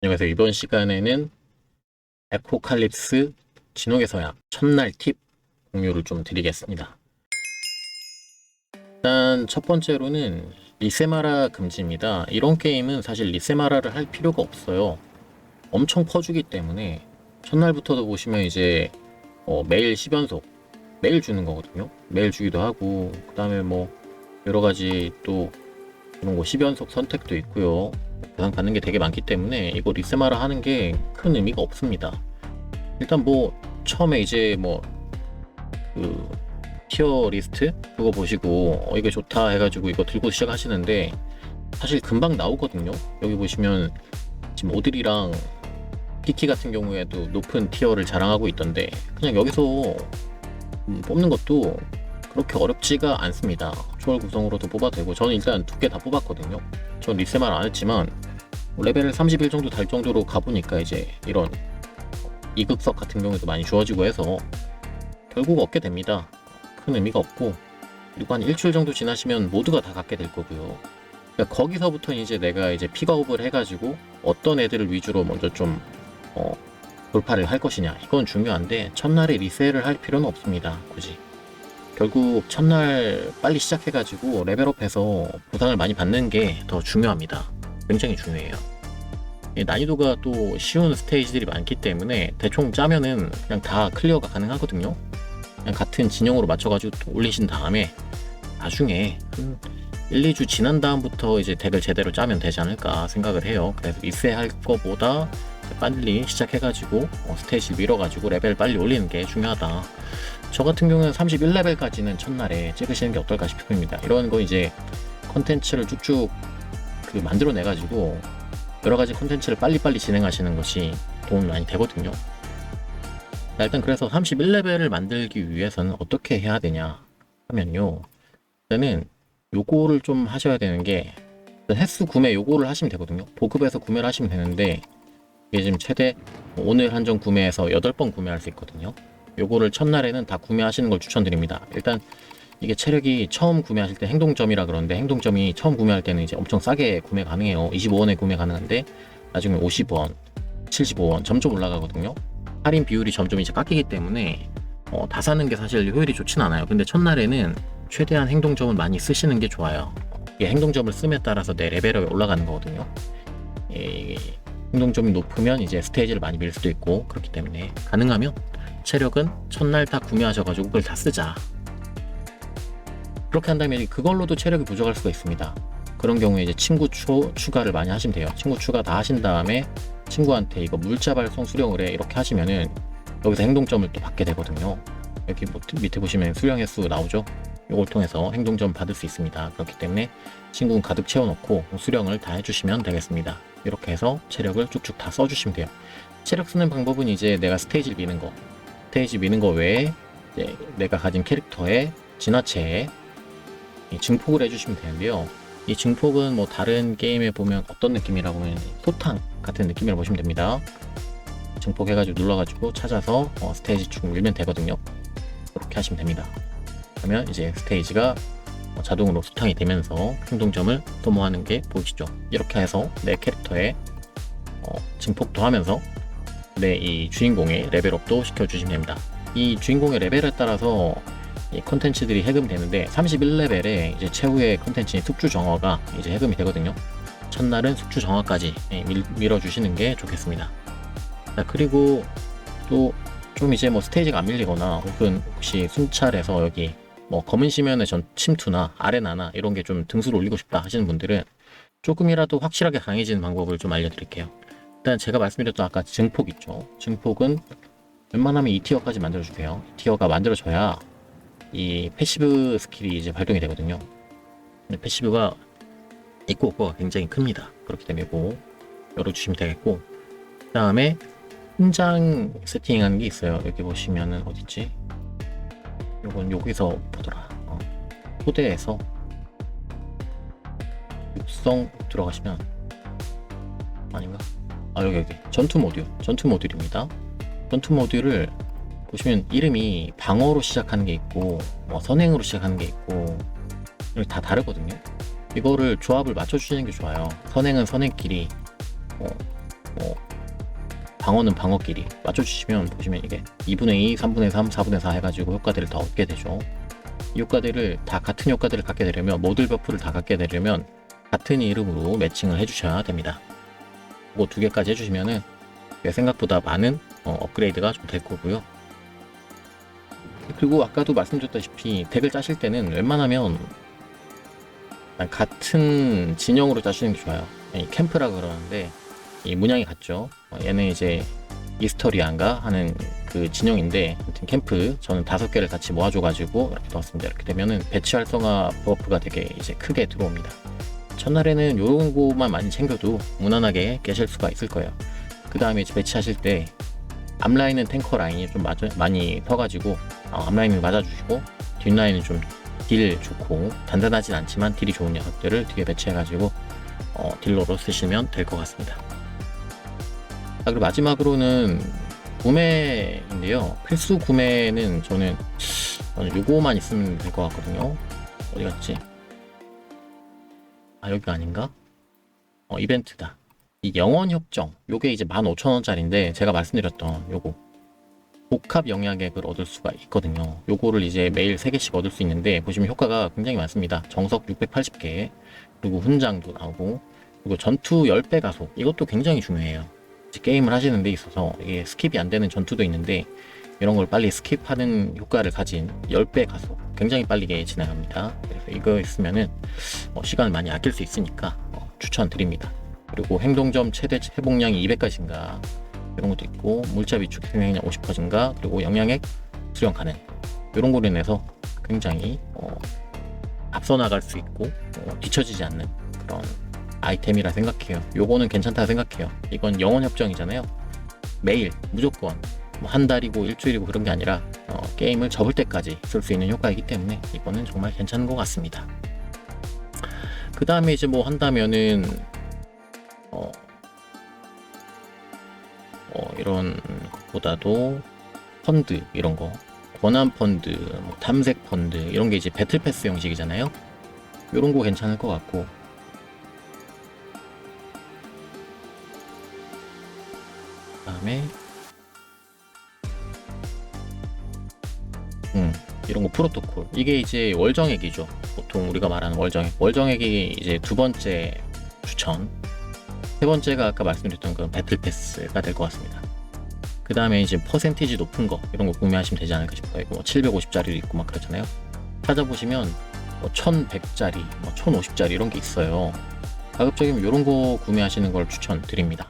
그래서 이번 시간에는 에코칼립스 서약 첫날 팁 공유를 좀 드리겠습니다. 일단 첫 번째로는 리세마라 금지입니다. 이런 게임은 사실 리세마라를 할 필요가 없어요. 엄청 퍼주기 때문에 첫날부터도 보시면 이제 어, 매일 10연속 매일 주는 거거든요. 매일 주기도 하고 그 다음에 뭐 여러 가지 또 이런 거 10연속 선택도 있고요. 보상 받는 게 되게 많기 때문에 이거 리세마라 하는 게 큰 의미가 없습니다. 일단 뭐 처음에 이제 뭐그 티어 리스트 그거 보시고 어, 이게 좋다 해가지고 이거 들고 시작하시는데 사실 금방 나오거든요. 여기 보시면 지금 오드리랑 키키 같은 경우에도 높은 티어를 자랑하고 있던데 그냥 여기서 음, 뽑는 것도 그렇게 어렵지가 않습니다. 초월 구성으로도 뽑아도 되고 저는 일단 두 개 다 뽑았거든요. 전 리세만 안 했지만 레벨을 31 정도 달 정도로 가보니까 이제 이런 이급석 같은 경우에도 많이 주어지고 해서 결국 얻게 됩니다. 큰 의미가 없고 그리고 한 일주일 정도 지나시면 모두가 다 갖게 될 거고요. 그러니까 거기서부터 이제 내가 이제 픽업을 해가지고 어떤 애들을 위주로 먼저 좀 어, 돌파를 할 것이냐 이건 중요한데 첫날에 리셋을 할 필요는 없습니다. 굳이. 결국 첫날 빨리 시작해가지고 레벨업해서 보상을 많이 받는 게 더 중요합니다. 굉장히 중요해요. 이 난이도가 또 쉬운 스테이지들이 많기 때문에 대충 짜면은 그냥 다 클리어가 가능하거든요. 그냥 같은 진영으로 맞춰가지고 또 올리신 다음에 나중에 한 1, 2주 지난 다음부터 이제 덱을 제대로 짜면 되지 않을까 생각을 해요. 그래서 리셋할 거보다 빨리 시작해가지고 어, 스테이지 밀어가지고 레벨 빨리 올리는 게 중요하다. 저 같은 경우는 31레벨까지는 첫날에 찍으시는 게 어떨까 싶습니다. 이런 거 이제 컨텐츠를 쭉쭉 그 만들어내가지고 여러 가지 컨텐츠를 빨리빨리 진행하시는 것이 도움이 많이 되거든요. 자, 일단 그래서 31레벨을 만들기 위해서는 어떻게 해야 되냐 하면요. 일단은 요거를 좀 하셔야 되는 게 횟수 구매 요거를 하시면 되거든요. 보급해서 구매를 하시면 되는데 이게 지금 최대 오늘 한정 구매해서 8번 구매할 수 있거든요. 요거를 첫날에는 다 구매하시는 걸 추천드립니다. 일단 이게 체력이 처음 구매하실 때 행동점이라 그러는데 행동점이 처음 구매할 때는 이제 엄청 싸게 구매 가능해요. 25원에 구매 가능한데 나중에 50원, 75원 점점 올라가거든요. 할인 비율이 점점 이제 깎이기 때문에 어, 다 사는 게 사실 효율이 좋진 않아요. 근데 첫날에는 최대한 행동점을 많이 쓰시는 게 좋아요. 이 행동점을 씀에 따라서 내 레벨업이 올라가는 거거든요. 이 행동점이 높으면 이제 스테이지를 많이 밀 수도 있고 그렇기 때문에 가능하면 체력은 첫날 다 구매하셔가지고 그걸 다 쓰자. 그렇게 한다면 그걸로도 체력이 부족할 수가 있습니다. 그런 경우에 이제 친구 추, 추가를 많이 하시면 돼요. 친구 추가 다 하신 다음에 친구한테 이거 물자 발송 수령을 해 이렇게 하시면은 여기서 행동점을 또 받게 되거든요. 여기 뭐 밑에 보시면 수령 횟수 나오죠. 이걸 통해서 행동점 받을 수 있습니다. 그렇기 때문에 친구는 가득 채워놓고 수령을 다 해주시면 되겠습니다. 이렇게 해서 체력을 쭉쭉 다 써주시면 돼요. 체력 쓰는 방법은 이제 내가 스테이지를 미는 거, 스테이지 미는 거 외에 내가 가진 캐릭터의 진화체에 이 증폭을 해주시면 되는데요. 이 증폭은 뭐 다른 게임에 보면 어떤 느낌이라고 하면 소탕 같은 느낌이라고 보시면 됩니다. 증폭해가지고 눌러가지고 찾아서 어, 스테이지 쭉 밀면 되거든요. 그렇게 하시면 됩니다. 그러면 이제 스테이지가 어, 자동으로 소탕이 되면서 행동점을 소모하는 게 보이시죠? 이렇게 해서 내 캐릭터에 어, 증폭도 하면서 내 이 주인공의 레벨업도 시켜주시면 됩니다. 이 주인공의 레벨에 따라서 이 컨텐츠들이 해금되는데 31레벨에 이제 최후의 컨텐츠인 숙주 정화가 이제 해금이 되거든요. 첫날은 숙주 정화까지 예, 밀, 밀어주시는 게 좋겠습니다. 자, 그리고 또 좀 이제 뭐 스테이지가 안 밀리거나 혹은 혹시 순찰에서 여기 뭐 검은 시면의 전 침투나 아레나나 이런 게 좀 등수를 올리고 싶다 하시는 분들은 조금이라도 확실하게 강해지는 방법을 좀 알려드릴게요. 일단 제가 말씀드렸던 아까 증폭 있죠. 증폭은 웬만하면 2티어까지 만들어주세요. 2티어가 만들어져야 이 패시브 스킬이 이제 발동이 되거든요. 근데 패시브가 있고 없고가 굉장히 큽니다. 그렇기 때문에 이거 열어주시면 되겠고 그 다음에 훈장 세팅하는 게 있어요. 여기 보시면은 어딨지? 요건 여기서 보더라. 어. 초대에서 육성 들어가시면 아닌가? 아 여기 여기 전투 모듈 전투 모듈입니다. 전투 모듈을 보시면 이름이 방어로 시작하는 게 있고 뭐 선행으로 시작하는 게 있고 이렇게 다 다르거든요. 이거를 조합을 맞춰주시는 게 좋아요. 선행은 선행끼리 뭐 뭐 방어는 방어끼리 맞춰주시면 보시면 이게 2분의 2, 3분의 3, 4분의 4 해가지고 효과들을 더 얻게 되죠. 이 효과들을 다 같은 효과들을 갖게 되려면 모듈 버프를 다 갖게 되려면 같은 이름으로 매칭을 해주셔야 됩니다. 그거 두 개까지 해주시면은 생각보다 많은 어, 업그레이드가 좀 될 거고요. 그리고 아까도 말씀드렸다시피 덱을 짜실 때는 웬만하면 같은 진영으로 짜시는 게 좋아요. 이 캠프라 그러는데 이 문양이 같죠. 어, 얘는 이제 이스터리안가 하는 그 진영인데 아무튼 캠프 저는 다섯 개를 같이 모아줘가지고 이렇게 넣었습니다. 이렇게 되면은 배치 활성화 버프가 되게 이제 크게 들어옵니다. 첫날에는 요런 거만 많이 챙겨도 무난하게 깨실 수가 있을 거예요. 그 다음에 배치하실 때 앞라인은 탱커 라인이 좀 맞아, 많이 터가지고 어, 앞라인을 맞아주시고 뒷라인은 좀 딜 좋고 단단하진 않지만 딜이 좋은 녀석들을 뒤에 배치해가지고 어, 딜러로 쓰시면 될 것 같습니다. 자, 그리고 마지막으로는 구매인데요. 필수 구매는 저는 요거만 있으면 될 것 같거든요. 어디 갔지? 아 여기가 아닌가? 어 이벤트다. 이 영원 협정 요게 이제 15,000원짜리인데 제가 말씀드렸던 요거 복합 영양액을 얻을 수가 있거든요. 요거를 이제 매일 3개씩 얻을 수 있는데 보시면 효과가 굉장히 많습니다. 정석 680개 그리고 훈장도 나오고 그리고 전투 10배 가속 이것도 굉장히 중요해요. 게임을 하시는 데 있어서 이게 스킵이 안 되는 전투도 있는데 이런 걸 빨리 스킵하는 효과를 가진 10배 가속 굉장히 빠르게 진행합니다. 그래서 이거 있으면은 어, 시간을 많이 아낄 수 있으니까 어, 추천드립니다. 그리고 행동점 최대 회복량이 200까지인가 이런 것도 있고 물자 비축 생명량 50% 증가 그리고 영양액 수령 가능 이런 거로 인해서 굉장히 어, 앞서 나갈 수 있고 어, 뒤처지지 않는 그런 아이템이라 생각해요. 요거는 괜찮다 생각해요. 이건 영원 협정이잖아요. 매일 무조건 뭐 한 달이고 일주일이고 그런 게 아니라 어, 게임을 접을 때까지 쓸 수 있는 효과이기 때문에 이거는 정말 괜찮은 것 같습니다. 그 다음에 이제 뭐 한다면은 어, 어, 이런 것보다도 펀드 이런 거 권한 펀드, 뭐 탐색 펀드 이런 게 이제 배틀 패스 형식이잖아요. 이런 거 괜찮을 것 같고 그다음에 음 이런 거 프로토콜 이게 이제 월정액이죠. 보통 우리가 말하는 월정액 월정액이 이제 두 번째 추천 세 번째가 아까 말씀드렸던 그 배틀 패스가 될 것 같습니다. 그 다음에 이제 퍼센티지 높은 거 이런 거 구매하시면 되지 않을까 싶어요. 뭐 750짜리도 있고 막 그렇잖아요. 찾아보시면 뭐 1100짜리, 뭐 1050짜리 이런 게 있어요. 가급적이면 이런 거 구매하시는 걸 추천드립니다.